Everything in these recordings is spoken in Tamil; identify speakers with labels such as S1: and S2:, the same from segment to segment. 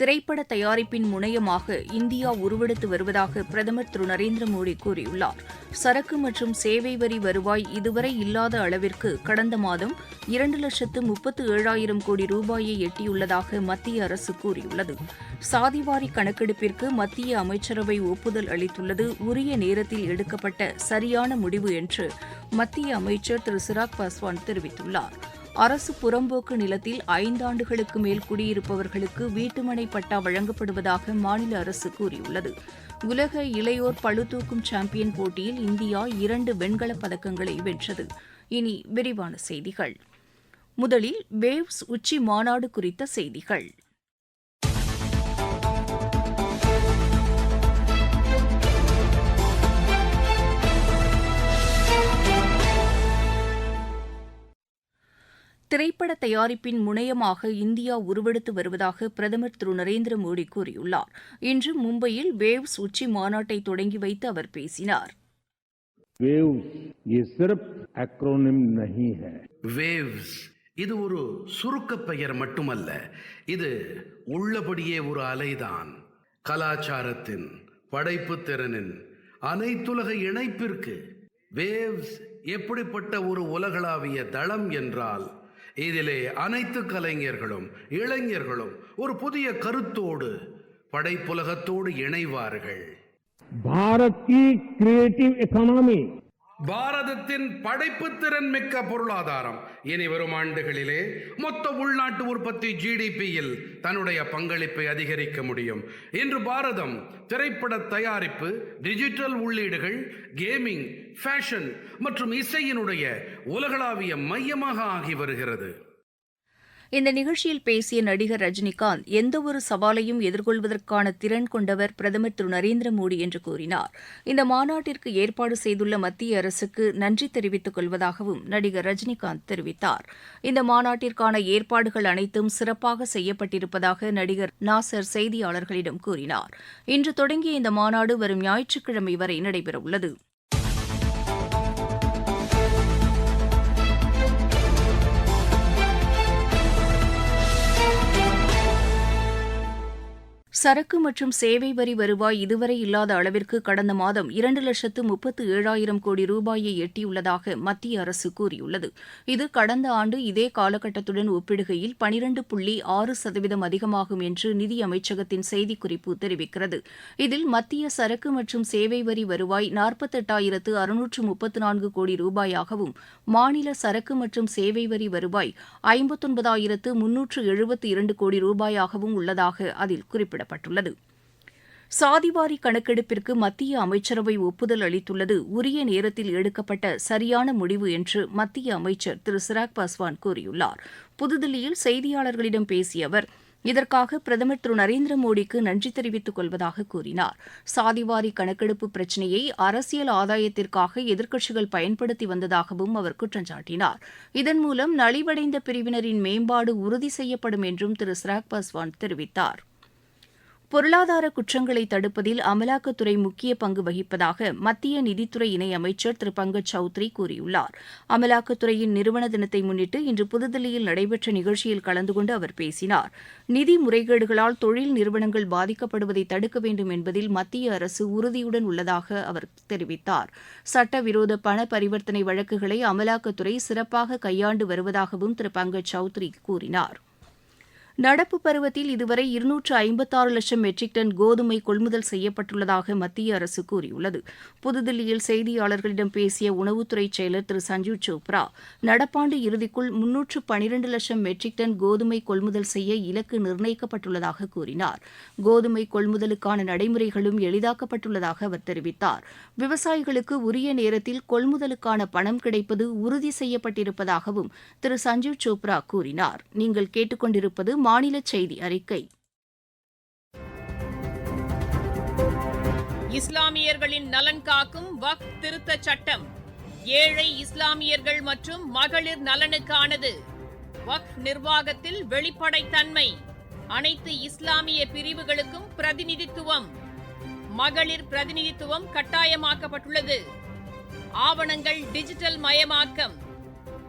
S1: திரைப்பட தயாரிப்பின் முனையமாக இந்தியா உருவெடுத்து வருவதாக பிரதமர் திரு நரேந்திர மோடி கூறியுள்ளார் சரக்கு மற்றும் சேவை வரி வருவாய் இதுவரை இல்லாத அளவிற்கு கடந்த மாதம் இரண்டு லட்சத்து முப்பத்து ஏழாயிரம் கோடி ரூபாயை எட்டியுள்ளதாக மத்திய அரசு கூறியுள்ளது சாதிவாரி கணக்கெடுப்பிற்கு மத்திய அமைச்சரவை ஒப்புதல் அளித்துள்ளது உரிய நேரத்தில் எடுக்கப்பட்ட சரியான முடிவு என்று மத்திய அமைச்சர் திரு சிராக் பாஸ்வான் தெரிவித்துள்ளாா் அரசு புறம்போக்கு நிலத்தில் ஐந்தாண்டுகளுக்கு மேல் குடியிருப்பவர்களுக்கு வீட்டுமனை பட்டா வழங்கப்படுவதாக மாநில அரசு கூறியுள்ளது உலக இளையோர் பழுதூக்கும் சாம்பியன் போட்டியில் இந்தியா இரண்டு வெண்கலப் பதக்கங்களை வென்றது இனி விரிவான செய்திகள் முதலில் வேவ்ஸ் உச்சி மாநாடு குறித்த செய்திகள் திரைப்பட தயாரிப்பின் முனையமாக இந்தியா உருவெடுத்து வருவதாக பிரதமர் திரு நரேந்திர மோடி கூறியுள்ளார் இன்று மும்பையில் வேவ்ஸ் உச்சி மாநாட்டை தொடங்கி வைத்து அவர் பேசினார்
S2: வேவ்ஸ் இது ஒரு சுருக்க பெயர் மட்டுமல்ல இது உள்ளபடியே ஒரு அலைதான் கலாச்சாரத்தின் படைப்பு திறனின் அனைத்துலக இணைப்பிற்கு வேவ்ஸ் எப்படிப்பட்ட ஒரு உலகளாவிய தளம் என்றால் இதிலே அனைத்து கலைஞர்களும் இளைஞர்களும் ஒரு புதிய கருத்தோடு படைப்புலகத்தோடு இணைவார்கள் பாரத் கிரியேட்டிவ் எக்கனாமி பாரதத்தின் படைப்பு திறன் மிக்க பொருளாதாரம் இனி வரும் ஆண்டுகளிலே மொத்த உள்நாட்டு உற்பத்தி ஜிடிபியில் தன்னுடைய பங்களிப்பை அதிகரிக்க முடியும் இன்று பாரதம் திரைப்பட தயாரிப்பு டிஜிட்டல் உள்ளீடுகள் கேமிங் ஃபேஷன் மற்றும் இசையினுடைய உலகளாவிய மையமாக ஆகி வருகிறது
S1: இந்த நிகழ்ச்சியில் பேசிய நடிகர் ரஜினிகாந்த் எந்தவொரு சவாலையும் எதிர்கொள்வதற்கான திறன் கொண்டவர் பிரதமர் திரு நரேந்திர மோடி என்று கூறினார் இந்த மாநாட்டிற்கு ஏற்பாடு செய்துள்ள மத்திய அரசுக்கு நன்றி தெரிவித்துக் கொள்வதாகவும் நடிகர் ரஜினிகாந்த் தெரிவித்தார் இந்த மாநாட்டிற்கான ஏற்பாடுகள் அனைத்தும் சிறப்பாக செய்யப்பட்டிருப்பதாக நடிகர் நாசர் செய்தியாளர்களிடம் கூறினார் இன்று தொடங்கிய இந்த மாநாடு வரும் ஞாயிற்றுக்கிழமை வரை நடைபெறவுள்ளது சரக்கு மற்றும் சேவை வரி வருவாய் இதுவரை இல்லாத அளவிற்கு கடந்த மாதம் இரண்டு லட்சத்து முப்பத்து ஏழாயிரம் கோடி ரூபாயை எட்டியுள்ளதாக மத்திய அரசு கூறியுள்ளது இது கடந்த ஆண்டு இதே காலகட்டத்துடன் ஒப்பிடுகையில் பனிரண்டு புள்ளி ஆறு சதவீதம் அதிகமாகும் என்று நிதியமைச்சகத்தின் செய்திக்குறிப்பு தெரிவிக்கிறது இதில் மத்திய சரக்கு மற்றும் சேவை வரி வருவாய் நாற்பத்தெட்டாயிரத்து அறுநூற்று முப்பத்து நான்கு கோடி ரூபாயாகவும் மாநில சரக்கு மற்றும் சேவை வரி வருவாய் ஐம்பத்தொன்பதாயிரத்து முன்னூற்று எழுபத்து இரண்டு கோடி ரூபாயாகவும் உள்ளதாக அதில் குறிப்பிடப்பட்டுள்ளது தெரிவிக்கப்பட்டுள்ளது சாதிவாரி கணக்கெடுப்பிற்கு மத்திய அமைச்சரவை ஒப்புதல் அளித்துள்ளது உரிய நேரத்தில் எடுக்கப்பட்ட சரியான முடிவு என்று மத்திய அமைச்சர் திரு சிராக் பாஸ்வான் கூறியுள்ளார் புதுதில்லியில் செய்தியாளர்களிடம் பேசிய அவர் இதற்காக பிரதமர் திரு நரேந்திர மோடிக்கு நன்றி தெரிவித்துக் கொள்வதாக கூறினார் சாதிவாரி கணக்கெடுப்பு பிரச்சினையை அரசியல் ஆதாயத்திற்காக எதிர்க்கட்சிகள் பயன்படுத்தி வந்ததாகவும் அவர் குற்றஞ்சாட்டினார் இதன் மூலம் நலிவடைந்த பிரிவினரின் மேம்பாடு உறுதி செய்யப்படும் என்றும் திரு சிராக் பாஸ்வான் தெரிவித்தாா் பொருளாதார குற்றங்களை தடுப்பதில் அமலாக்கத்துறை முக்கிய பங்கு வகிப்பதாக மத்திய நிதித்துறை இணையமைச்சர் திரு பங்கஜ் சௌத்ரி கூறியுள்ளார் அமலாக்கத்துறையின் நிறுவன தினத்தை முன்னிட்டு இன்று புதுதில்லியில் நடைபெற்ற நிகழ்ச்சியில் கலந்து கொண்டு அவர் பேசினார் நிதி முறைகேடுகளால் தொழில் நிறுவனங்கள் பாதிக்கப்படுவதை தடுக்க வேண்டும் என்பதில் மத்திய அரசு உறுதியுடன் உள்ளதாக அவர் தெரிவித்தார் சட்டவிரோத பண பரிவர்த்தனை வழக்குகளை அமலாக்கத்துறை சிறப்பாக கையாண்டு வருவதாகவும் திரு பங்கஜ் சௌத்ரி கூறினாா் நடப்பு பருவத்தில் இதுவரை இருநூற்று ஐம்பத்தாறு லட்சம் மெட்ரிக் டன் கோதுமை கொள்முதல் செய்யப்பட்டுள்ளதாக மத்திய அரசு கூறியுள்ளது புதுதில்லியில் செய்தியாளர்களிடம் பேசிய உணவுத்துறை செயலர் திரு சஞ்சீவ் சோப்ரா நடப்பாண்டு இறுதிக்குள் முன்னூற்று பனிரெண்டு லட்சம் மெட்ரிக் டன் கோதுமை கொள்முதல் செய்ய இலக்கு நிர்ணயிக்கப்பட்டுள்ளதாக கூறினார் கோதுமை கொள்முதலுக்கான நடைமுறைகளும் எளிதாக்கப்பட்டுள்ளதாக அவர் தெரிவித்தார் விவசாயிகளுக்கு உரிய நேரத்தில் கொள்முதலுக்கான பணம் கிடைப்பது உறுதி செய்யப்பட்டிருப்பதாகவும் திரு சஞ்சீவ் சோப்ரா கூறினார் நீங்கள் கேட்டுக்கொண்டிருப்பது மாநில செய்தி அறிக்கை
S3: இஸ்லாமியர்களின் நலன் காக்கும் வக் திருத்த சட்டம் ஏழை இஸ்லாமியர்கள் மற்றும் மகளிர் நலனுக்கானது வக் நிர்வாகத்தில் வெளிப்படைத்தன்மை அனைத்து இஸ்லாமிய பிரிவுகளுக்கும் பிரதிநிதித்துவம் மகளிர் பிரதிநிதித்துவம் கட்டாயமாக்கப்பட்டுள்ளது ஆவணங்கள் டிஜிட்டல் மயமாக்கம்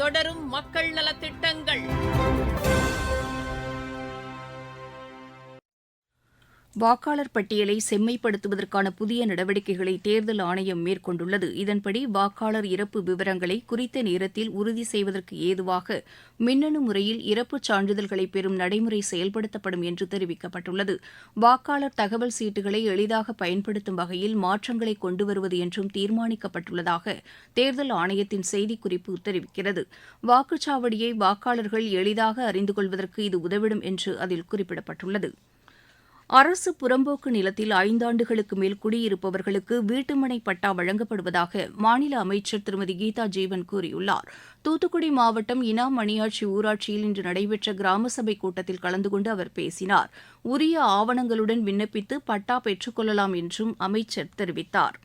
S3: தொடரும் மக்கள் நலத்திட்டங்கள்
S1: வாக்காளர் பட்டியலை செம்மைப்படுத்துவதற்கான புதிய நடவடிக்கைகளை தேர்தல் ஆணையம் மேற்கொண்டுள்ளது இதன்படி வாக்காளர் இறப்பு விவரங்களை குறித்த நேரத்தில் உறுதி செய்வதற்கு ஏதுவாக மின்னணு முறையில் இறப்பு சான்றிதழ்களை பெறும் நடைமுறை செயல்படுத்தப்படும் என்று தெரிவிக்கப்பட்டுள்ளது வாக்காளர் தகவல் சீட்டுகளை எளிதாக பயன்படுத்தும் வகையில் மாற்றங்களை கொண்டுவருவது என்றும் தீர்மானிக்கப்பட்டுள்ளதாக தேர்தல் ஆணையத்தின் செய்திக்குறிப்பு தெரிவிக்கிறது வாக்குச்சாவடியை வாக்காளர்கள் எளிதாக அறிந்து கொள்வதற்கு இது உதவிடும் என்று அதில் குறிப்பிடப்பட்டுள்ளது அரசு புறம்போக்கு நிலத்தில் ஐந்தாண்டுகளுக்கு மேல் குடியிருப்பவர்களுக்கு வீட்டுமனை பட்டா வழங்கப்படுவதாக மாநில அமைச்சர் திருமதி கீதா ஜீவன் கூறியுள்ளார் தூத்துக்குடி மாவட்டம் இனா மணியாட்சி ஊராட்சியில் இன்று நடைபெற்ற கிராம சபை கூட்டத்தில் கலந்து கொண்டு அவர் பேசினார் உரிய ஆவணங்களுடன் விண்ணப்பித்து பட்டா பெற்றுக்கொள்ளலாம் என்றும் அமைச்சர் தெரிவித்தாா்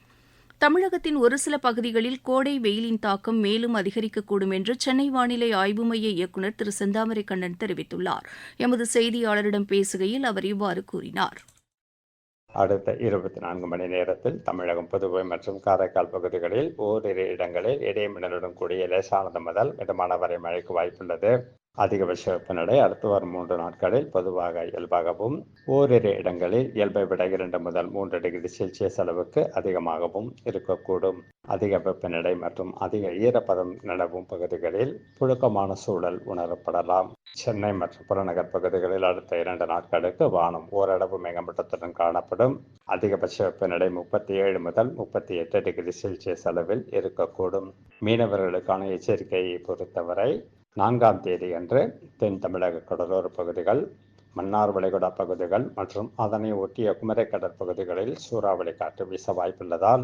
S1: தமிழகத்தின் ஒருசில பகுதிகளில் கோடை வெயிலின் தாக்கம் மேலும் அதிகரிக்கக்கூடும் என்று சென்னை வானிலை ஆய்வு மைய இயக்குநர் திரு செந்தாமரை கண்ணன் தெரிவித்துள்ளார் எமது செய்தியாளரிடம் பேசுகையில் அவர் இவ்வாறு கூறினார்
S4: அடுத்த இருபத்தி நான்கு மணி நேரத்தில் தமிழகம் புதுவை மற்றும் காரைக்கால் பகுதிகளில் ஓரிரு இடங்களில் இடைமின்னலுடன் கூடிய லேசானது முதல் மிதமான வரை மழைக்கு வாய்ப்புள்ளது அதிகபட்ச வெப்பநிலை அடுத்து வரும் மூன்று நாட்களில் பொதுவாக இயல்பாகவும் ஓரிரு இடங்களில் இயல்பை விட இரண்டு முதல் மூன்று டிகிரி செல்சியஸ் அளவுக்கு அதிகமாகவும் இருக்கக்கூடும் அதிக வெப்பநிலை மற்றும் அதிக ஈரப்பதம் நிலவும் பகுதிகளில் புழுக்கமான சூழல் உணரப்படலாம் சென்னை மற்றும் புறநகர் பகுதிகளில் அடுத்த இரண்டு நாட்களுக்கு வானம் ஓரளவு மேகமட்டத்துடன் காணப்படும் அதிகபட்ச வெப்பநிலை முப்பத்தி ஏழு முதல் முப்பத்தி எட்டு டிகிரி செல்சியஸ் அளவில் இருக்கக்கூடும் மீனவர்களுக்கான எச்சரிக்கையை பொறுத்தவரை நான்காம் தேதி அன்று தென் தமிழக கடலோர பகுதிகள் மன்னார் வளைகுடா பகுதிகள் மற்றும் அதனை ஒட்டிய குமரை கடற்பகுதிகளில் சூறாவளி காற்று வீச வாய்ப்புள்ளதால்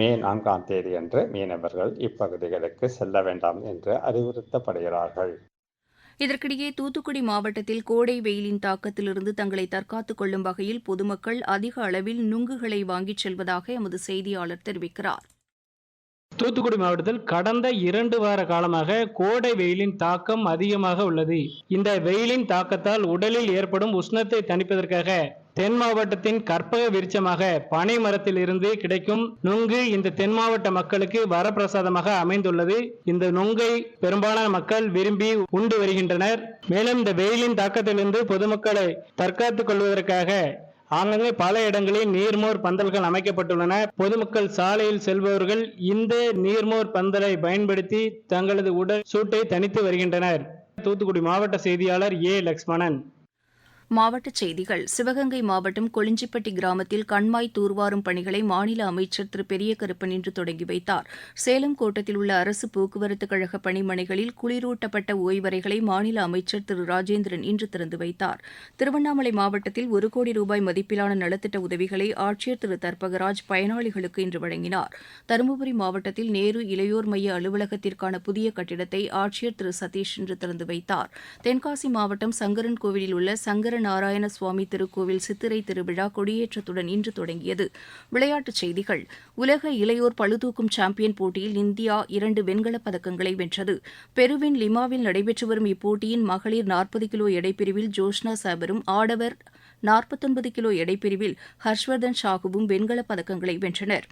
S4: மே நான்காம் தேதி அன்று மீனவர்கள் இப்பகுதிகளுக்கு செல்ல வேண்டாம் என்று அறிவுறுத்தப்படுகிறார்கள்
S1: இதற்கிடையே தூத்துக்குடி மாவட்டத்தில் கோடை வெயிலின் தாக்கத்திலிருந்து தங்களை தற்காத்துக் கொள்ளும் வகையில் பொதுமக்கள் அதிக அளவில் நுங்குகளை வாங்கிச் செல்வதாக எமது செய்தியாளர் தெரிவிக்கிறார்
S5: தூத்துக்குடி மாவட்டத்தில் கடந்த இரண்டு வார காலமாக கோடை வெயிலின் தாக்கம் அதிகமாக உள்ளது இந்த வெயிலின் தாக்கத்தால் உடலில் ஏற்படும் உஷ்ணத்தை தணிப்பதற்காக தென் மாவட்டத்தின் கற்பக விருட்சமாக பனை மரத்தில் இருந்து கிடைக்கும் நுங்கு இந்த தென் மாவட்ட மக்களுக்கு வரப்பிரசாதமாக அமைந்துள்ளது இந்த நுங்கை பெரும்பாலான மக்கள் விரும்பி உண்டு வருகின்றனர் மேலும் இந்த வெயிலின் தாக்கத்திலிருந்து பொதுமக்களை தற்காத்துக் கொள்வதற்காக ஆங்காங்கே பல இடங்களில் நீர்மோர் பந்தல்கள் அமைக்கப்பட்டுள்ளன பொதுமக்கள் சாலையில் செல்பவர்கள் இந்த நீர்மோர் பந்தலை பயன்படுத்தி தங்களது உடல் சூட்டை தணித்து வருகின்றனர் தூத்துக்குடி மாவட்ட செய்தியாளர் ஏ லக்ஷ்மணன்
S1: மாவட்டச் செய்திகள் சிவகங்கை மாவட்டம் கொளிஞ்சிப்பட்டி கிராமத்தில் கண்மாய் தூர்வாரும் பணிகளை மாநில அமைச்சர் திரு பெரிய கருப்பன் இன்று தொடங்கி வைத்தார் சேலம் கோட்டத்தில் உள்ள அரசு போக்குவரத்து கழக பணிமனைகளில் குளிரூட்டப்பட்ட ஓய்வறைகளை மாநில அமைச்சர் திரு ராஜேந்திரன் இன்று திறந்து வைத்தார் திருவண்ணாமலை மாவட்டத்தில் ஒரு கோடி ரூபாய் மதிப்பிலான நலத்திட்ட உதவிகளை ஆட்சியர் திரு தர்பகராஜ் பயனாளிகளுக்கு இன்று வழங்கினார் தருமபுரி மாவட்டத்தில் நேரு இளையோர் மைய அலுவலகத்திற்கான புதிய கட்டிடத்தை ஆட்சியர் திரு சதீஷ் இன்று திறந்து வைத்தார் தென்காசி மாவட்டம் சங்கரன் கோவிலில் உள்ள சங்கரன் நாராயண சுவாமி திருக்கோவில் சித்திரை திருவிழா கொடியேற்றத்துடன் இன்று தொடங்கியது விளையாட்டுச் செய்திகள் உலக இளையோர் பளுதூக்கும் சாம்பியன் போட்டியில் இந்தியா இரண்டு வெண்கலப் பதக்கங்களை வென்றது பெருவின் லிமாவில் நடைபெற்று வரும் இப்போட்டியின் மகளிர் நாற்பது கிலோ எடைப்பிரிவில் ஜோஷ்னா சாபரும் ஆடவர் நாற்பத்தொன்பது கிலோ எடைப்பிரிவில் ஹர்ஷ்வர்தன் ஷாகுவும் வெண்கலப் பதக்கங்களை வென்றனா்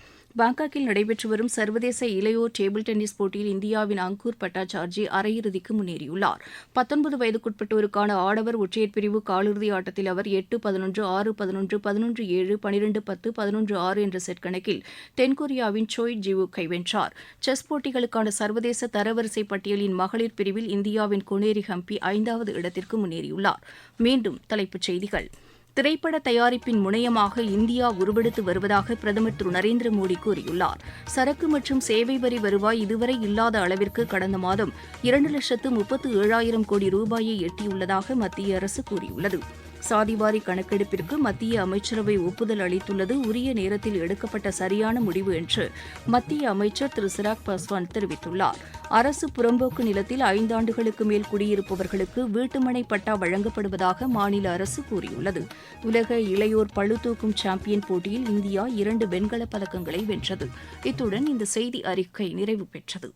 S1: பாங்காக்கில் நடைபெற்று வரும் சர்வதேச இளையோர் டேபிள் டென்னிஸ் போட்டியில் இந்தியாவின் அங்கூர் பட்டாச்சார்ஜி அரையிறுதிக்கு முன்னேறியுள்ளார் பத்தொன்பது வயதுக்குட்பட்டோருக்கான ஆடவர் ஒற்றையர் பிரிவு காலிறுதி ஆட்டத்தில் அவர் எட்டு பதினொன்று ஆறு பதினொன்று பதினொன்று ஏழு பனிரெண்டு பத்து பதினொன்று ஆறு என்ற செட் கணக்கில் தென்கொரியாவின் சோய் ஜிவு கைவென்றார் செஸ் போட்டிகளுக்கான சர்வதேச தரவரிசை பட்டியலின் மகளிர் பிரிவில் இந்தியாவின் குனேரி ஹம்பி ஐந்தாவது இடத்திற்கு முன்னேறியுள்ளார் மீண்டும் தலைப்புச் செய்திகள் திரைப்பட தயாரிப்பின் முனையமாக இந்தியா உருவெடுத்து வருவதாக பிரதமர் திரு நரேந்திர மோடி கூறியுள்ளார் சரக்கு மற்றும் சேவை வரி வருவாய் இதுவரை இல்லாத அளவிற்கு கடந்த மாதம் இரண்டு லட்சத்து முப்பத்து ஏழாயிரம் கோடி ரூபாயை எட்டியுள்ளதாக மத்திய அரசு கூறியுள்ளது சாதிவாரி கணக்கெடுப்பிற்கு மத்திய அமைச்சரவை ஒப்புதல் அளித்துள்ளது உரிய நேரத்தில் எடுக்கப்பட்ட சரியான முடிவு என்று மத்திய அமைச்சர் திரு சிராக் பாஸ்வான் தெரிவித்துள்ளார் அரசு புறம்போக்கு நிலத்தில் ஐந்தாண்டுகளுக்கு மேல் குடியிருப்பவர்களுக்கு வீட்டுமனை பட்டா வழங்கப்படுவதாக மாநில அரசு கூறியுள்ளது உலக இளையோர் பளுதூக்கும் சாம்பியன் போட்டியில் இந்தியா இரண்டு வெண்கலப் பதக்கங்களை வென்றது இத்துடன் இந்த செய்தி அறிக்கை நிறைவு பெற்றது